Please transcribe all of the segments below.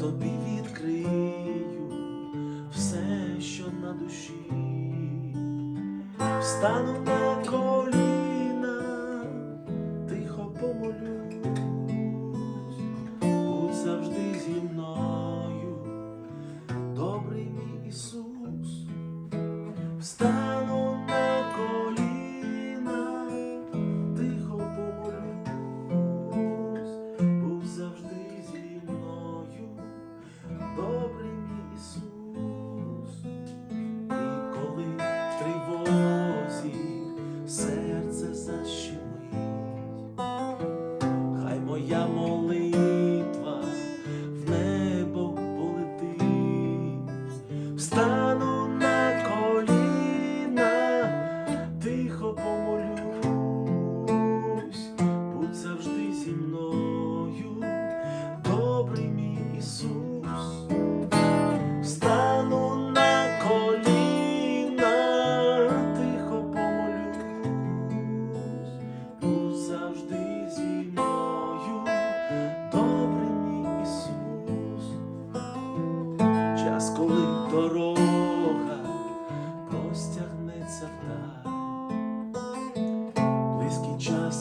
тобі відкрию все, що на душі, встану на коло.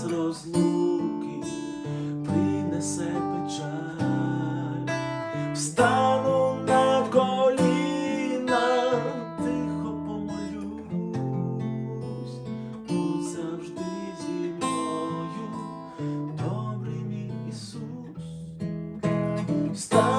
час розлуки принесе печаль, встану на коліна, тихо помолюсь, тут завжди зі мною, добрий мій Ісус. Встану